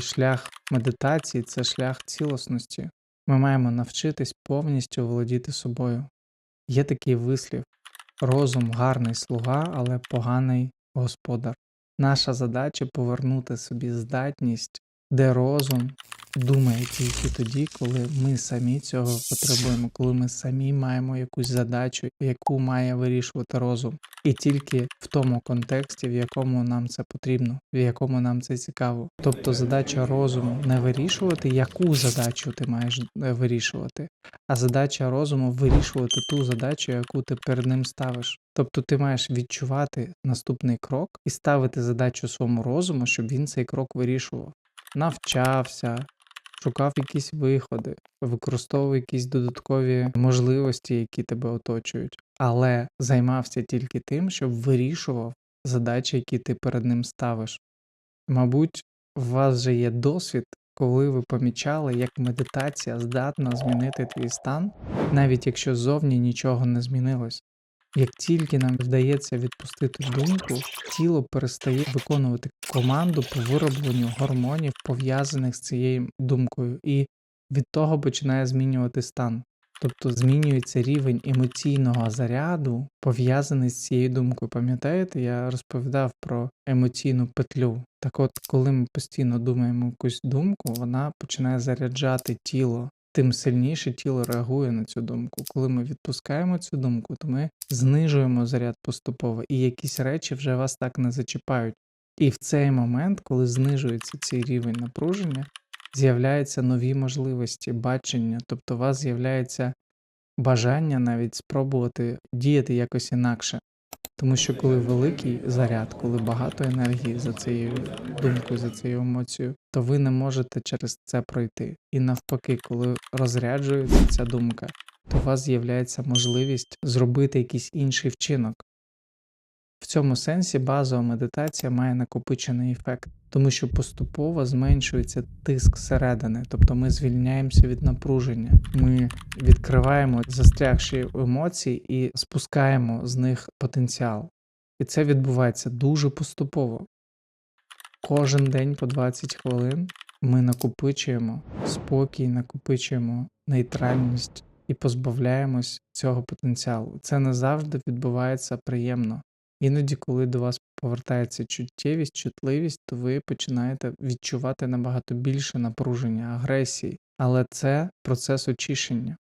Шлях медитації це шлях цілісності. Ми маємо навчитись повністю володіти собою. Є такий вислів: розум гарний слуга, але поганий господар. Наша задача повернути собі здатність, де розум думає тільки тоді, коли ми самі цього потребуємо, коли ми самі маємо якусь задачу, яку має вирішувати розум. І тільки в тому контексті, в якому нам це потрібно, в якому нам це цікаво. Тобто задача розуму не вирішувати, яку задачу ти маєш е, вирішувати, а задача розуму вирішувати ту задачу, яку ти перед ним ставиш. Тобто ти маєш відчувати наступний крок і ставити задачу своєму розуму, щоб він цей крок вирішував. Навчався, шукав якісь виходи, використовував якісь додаткові можливості, які тебе оточують, але займався тільки тим, щоб вирішував задачі, які ти перед ним ставиш. Мабуть, у вас вже є досвід, коли ви помічали, як медитація здатна змінити твій стан, навіть якщо зовні нічого не змінилось. Як тільки нам вдається відпустити думку, тіло перестає виконувати команду по виробленню гормонів, пов'язаних з цією думкою, і від того починає змінювати стан. Тобто змінюється рівень емоційного заряду, пов'язаний з цією думкою. Пам'ятаєте, я розповідав про емоційну петлю. Так от, коли ми постійно думаємо якусь думку, вона починає заряджати тіло, тим сильніше тіло реагує на цю думку. Коли ми відпускаємо цю думку, то ми знижуємо заряд поступово, і якісь речі вже вас так не зачіпають. І в цей момент, коли знижується цей рівень напруження, з'являються нові можливості, бачення, тобто у вас з'являється бажання навіть спробувати діяти якось інакше. Тому що коли великий заряд, коли багато енергії за цією думкою, за цією емоцією, то ви не можете через це пройти. І навпаки, коли розряджується ця думка, то у вас з'являється можливість зробити якийсь інший вчинок. В цьому сенсі базова медитація має накопичений ефект, тому що поступово зменшується тиск зсередини, тобто ми звільняємося від напруження, ми відкриваємо застрягші емоції і спускаємо з них потенціал. І це відбувається дуже поступово. Кожен день по 20 хвилин ми накопичуємо спокій, накопичуємо нейтральність і позбавляємось цього потенціалу. Це не завжди відбувається приємно. Іноді, коли до вас повертається чуттєвість, чутливість, то ви починаєте відчувати набагато більше напруження, агресії, але це процес очищення.